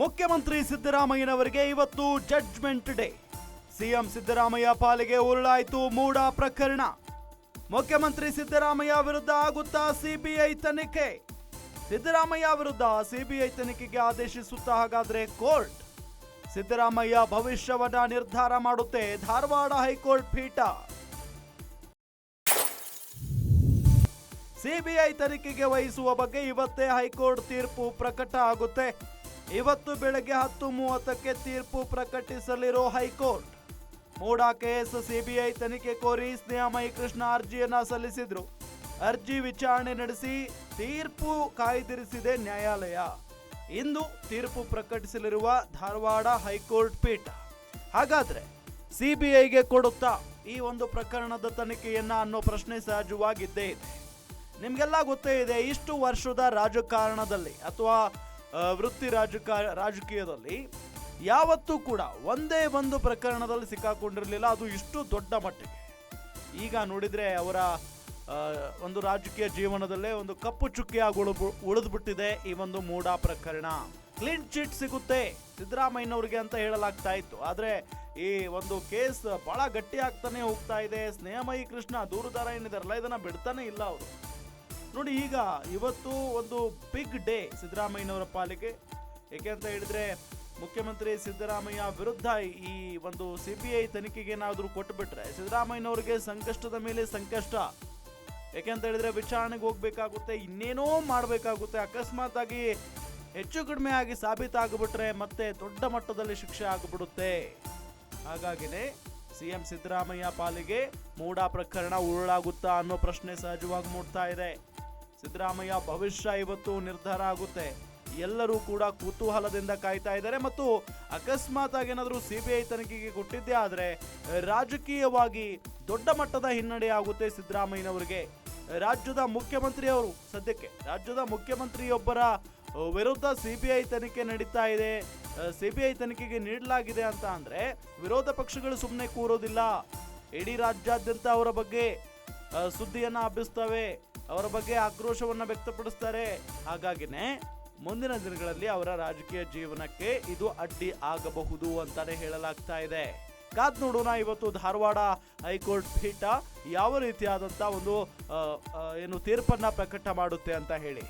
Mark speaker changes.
Speaker 1: ಮುಖ್ಯಮಂತ್ರಿ ಸಿದ್ದರಾಮಯ್ಯನವರಿಗೆ ಇವತ್ತು judgment day CM Siddaramaiah ಪಾಲಿಗೆ ಉರುಳಾಯಿತು ಮೂಡ ಪ್ರಕರಣ. ಮುಖ್ಯಮಂತ್ರಿ ಸಿದ್ದರಾಮಯ್ಯ ವಿರುದ್ಧ ಆಗುತ್ತಾ ಸಿಬಿಐ ತನಿಖೆ. ಸಿದ್ದರಾಮಯ್ಯ ವಿರುದ್ಧ ಸಿಬಿಐ ತನಿಖೆಗೆ ಆದೇಶಿಸುತ್ತಾ ಹಾಗಾದ್ರೆ ಕೋರ್ಟ್. ಸಿದ್ದರಾಮಯ್ಯ ಭವಿಷ್ಯವನ್ನ ನಿರ್ಧಾರ ಮಾಡುತ್ತೆ ಧಾರವಾಡ ಹೈಕೋರ್ಟ್ ಪೀಠ. ಸಿಬಿಐ ತನಿಖೆಗೆ ವಹಿಸುವ ಬಗ್ಗೆ ಇವತ್ತೇ ಹೈಕೋರ್ಟ್ ತೀರ್ಪು ಪ್ರಕಟ ಆಗುತ್ತೆ. ಇವತ್ತು ಬೆಳಗ್ಗೆ ಹತ್ತು ಮೂವತ್ತಕ್ಕೆ ತೀರ್ಪು ಪ್ರಕಟಿಸಲಿರೋ high court. MUDA case CBI ತನಿಖೆ ಕೋರಿ ಸ್ನೇಹಮಯಿ ಕೃಷ್ಣ ಅರ್ಜಿಯನ್ನು ಸಲ್ಲಿಸಿದ್ರು. ಅರ್ಜಿ ವಿಚಾರಣೆ ನಡೆಸಿ ತೀರ್ಪು ಕಾಯ್ದಿರಿಸಿದೆ ನ್ಯಾಯಾಲಯ. ಇಂದು ತೀರ್ಪು ಪ್ರಕಟಿಸಲಿರುವ ಧಾರವಾಡ ಹೈಕೋರ್ಟ್ ಪೀಠ. ಹಾಗಾದ್ರೆ ಸಿಬಿಐಗೆ ಕೊಡುತ್ತಾ ಈ ಒಂದು ಪ್ರಕರಣದ ತನಿಖೆಯನ್ನ ಅನ್ನೋ ಪ್ರಶ್ನೆ ಸಹಜವಾಗಿದ್ದೇ ಇದೆ. ನಿಮಗೆಲ್ಲ ಗೊತ್ತೇ ಇದೆ ಇಷ್ಟು ವರ್ಷದ ರಾಜಕಾರಣದಲ್ಲಿ ಅಥವಾ ವೃತ್ತಿ ರಾಜಕ, ರಾಜಕೀಯದಲ್ಲಿ ಯಾವತ್ತೂ ಕೂಡ ಒಂದೇ ಒಂದು ಪ್ರಕರಣದಲ್ಲಿ ಸಿಕ್ಕಾಕೊಂಡಿರಲಿಲ್ಲ. ಅದು ಇಷ್ಟು ದೊಡ್ಡ ಮಟ್ಟಿಗೆ ಈಗ ನೋಡಿದರೆ ಅವರ ಒಂದು ರಾಜಕೀಯ ಜೀವನದಲ್ಲೇ ಒಂದು ಕಪ್ಪು ಚುಕ್ಕಿಯಾಗಿ ಉಳಿದು ಉಳಿದ್ಬಿಟ್ಟಿದೆ ಈ ಒಂದು ಮೂಡ ಪ್ರಕರಣ. ಕ್ಲೀನ್ ಚಿಟ್ ಸಿಗುತ್ತೆ ಸಿದ್ದರಾಮಯ್ಯನವ್ರಿಗೆ ಅಂತ ಹೇಳಲಾಗ್ತಾ ಇತ್ತು. ಆದರೆ ಈ ಒಂದು ಕೇಸ್ ಬಹಳ ಗಟ್ಟಿ ಆಗ್ತಾನೆ ಹೋಗ್ತಾ ಇದೆ. ಸ್ನೇಹಮಯಿ ಕೃಷ್ಣ, ದೂರುದಾರ ಏನಿದಾರಲ್ಲ, ಇದನ್ನ ಬಿಡ್ತಾನೆ ಇಲ್ಲ ಅವರು. ನೋಡಿ, ಈಗ ಇವತ್ತು ಒಂದು ಬಿಗ್ ಡೇ ಸಿದ್ದರಾಮಯ್ಯನವರ ಪಾಲಿಗೆ. ಏಕೆ ಅಂತ ಹೇಳಿದ್ರೆ, ಮುಖ್ಯಮಂತ್ರಿ ಸಿದ್ದರಾಮಯ್ಯ ವಿರುದ್ಧ ಈ ಒಂದು ಸಿ ಬಿ ಐ ತನಿಖೆಗೆ ಏನಾದರೂ ಕೊಟ್ಟುಬಿಟ್ರೆ ಸಿದ್ದರಾಮಯ್ಯನವ್ರಿಗೆ ಸಂಕಷ್ಟದ ಮೇಲೆ ಸಂಕಷ್ಟ. ಯಾಕೆ ಅಂತ ಹೇಳಿದ್ರೆ, ವಿಚಾರಣೆಗೆ ಹೋಗ್ಬೇಕಾಗುತ್ತೆ, ಇನ್ನೇನೋ ಮಾಡಬೇಕಾಗುತ್ತೆ. ಅಕಸ್ಮಾತ್ ಆಗಿ ಹೆಚ್ಚು ಕಡಿಮೆ ಆಗಿ ಸಾಬೀತಾಗ್ಬಿಟ್ರೆ ಮತ್ತೆ ದೊಡ್ಡ ಮಟ್ಟದಲ್ಲಿ ಶಿಕ್ಷೆ ಆಗಿಬಿಡುತ್ತೆ. ಹಾಗಾಗಿನೇ ಸಿಎಂ ಸಿದ್ದರಾಮಯ್ಯ ಪಾಲಿಗೆ ಮೂಡಾ ಪ್ರಕರಣ ಉರುಳಾಗುತ್ತಾ ಅನ್ನೋ ಪ್ರಶ್ನೆ ಸಹಜವಾಗಿ ಮೂಡ್ತಾ ಇದೆ. ಸಿದ್ದರಾಮಯ್ಯ ಭವಿಷ್ಯ ಇವತ್ತು ನಿರ್ಧಾರ ಆಗುತ್ತೆ. ಎಲ್ಲರೂ ಕೂಡ ಕುತೂಹಲದಿಂದ ಕಾಯ್ತಾ ಇದ್ದಾರೆ ಮತ್ತು ಅಕಸ್ಮಾತ್ ಸಿ ಏನಾದರೂ ಐ ತನಿಖೆಗೆ ಕೊಟ್ಟಿದ್ದೇ ಆದರೆ ರಾಜಕೀಯವಾಗಿ ದೊಡ್ಡ ಮಟ್ಟದ ಹಿನ್ನಡೆ ಆಗುತ್ತೆ ಸಿದ್ದರಾಮಯ್ಯನವರಿಗೆ. ರಾಜ್ಯದ ಮುಖ್ಯಮಂತ್ರಿಯವರು ಸದ್ಯಕ್ಕೆ ರಾಜ್ಯದ ಮುಖ್ಯಮಂತ್ರಿಯೊಬ್ಬರ ವಿರುದ್ಧ ಸಿ ಬಿ ಐ ತನಿಖೆ ನಡೀತಾ ಇದೆ. ಸಿ ಬಿ ಐ ತನಿಖೆಗೆ ನೀಡಲಾಗಿದೆ ಅಂತ ಅಂದರೆ ವಿರೋಧ ಪಕ್ಷಗಳು ಸುಮ್ಮನೆ ಕೂರೋದಿಲ್ಲ. ಇಡೀ ರಾಜ್ಯಾದ್ಯಂತ ಅವರ ಬಗ್ಗೆ ಸುದ್ದಿಯನ್ನ ಹಬ್ಬಿಸ್ತವೆ. ಅವರ ಬಗ್ಗೆ ಆಕ್ರೋಶವನ್ನು ವ್ಯಕ್ತಪಡಿಸ್ತಾರೆ. ಹಾಗಾಗಿನೇ ಮುಂದಿನ ದಿನಗಳಲ್ಲಿ ಅವರ ರಾಜಕೀಯ ಜೀವನಕ್ಕೆ ಇದು ಅಡ್ಡಿ ಆಗಬಹುದು ಅಂತಾನೆ ಹೇಳಲಾಗ್ತಾ ಇದೆ. ಕಾದ್ ನೋಡೋಣ, ಇವತ್ತು ಧಾರವಾಡ ಹೈಕೋರ್ಟ್ ಪೀಠ ಯಾವ ರೀತಿಯಾದಂಥ ಒಂದು ಏನು ತೀರ್ಪನ್ನ ಪ್ರಕಟ ಮಾಡುತ್ತೆ ಅಂತ ಹೇಳಿ.